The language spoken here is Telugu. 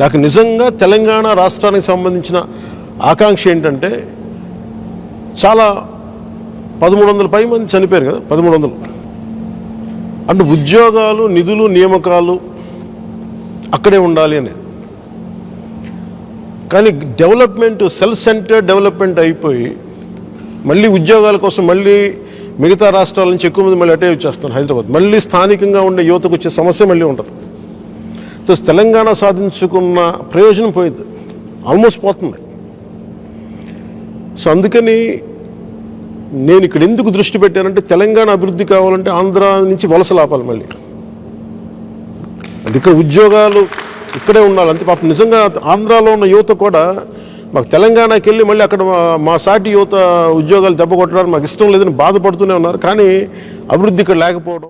నాకు నిజంగా తెలంగాణ రాష్ట్రానికి సంబంధించిన ఆకాంక్ష ఏంటంటే చాలా పదమూడు వందల పై మంది చనిపోయారు కదా పదమూడు వందలు అంటే ఉద్యోగాలు నిధులు నియామకాలు అక్కడే ఉండాలి అనేది కానీ డెవలప్మెంట్ సెల్ఫ్ సెంటర్ డెవలప్మెంట్ అయిపోయి మళ్ళీ ఉద్యోగాల కోసం మళ్ళీ మిగతా రాష్ట్రాల నుంచి ఎక్కువ మంది మళ్ళీ అటే వచ్చేస్తాను హైదరాబాద్. మళ్ళీ స్థానికంగా ఉండే యువతకు వచ్చే సమస్య మళ్ళీ ఉంటుంది. సో తెలంగాణ సాధించుకున్న ప్రయోజనం పోయింది. ఆల్మోస్ట్ పోతుంది. సో అందుకని నేను ఇక్కడ ఎందుకు దృష్టి పెట్టానంటే తెలంగాణ అభివృద్ధి కావాలంటే ఆంధ్ర నుంచి వలస లాపాలి మళ్ళీ. అంటే ఇక్కడ ఉద్యోగాలు ఇక్కడే ఉండాలి. అంతే పాపం నిజంగా ఆంధ్రాలో ఉన్న యువత కూడా మాకు తెలంగాణకి వెళ్ళి మళ్ళీ అక్కడ మా- మా సాటి యువత ఉద్యోగాలు దెబ్బ కొట్టడానికి మాకు ఇష్టం లేదని బాధపడుతూనే ఉన్నారు. కానీ అభివృద్ధి ఇక్కడ లేకపోవడం.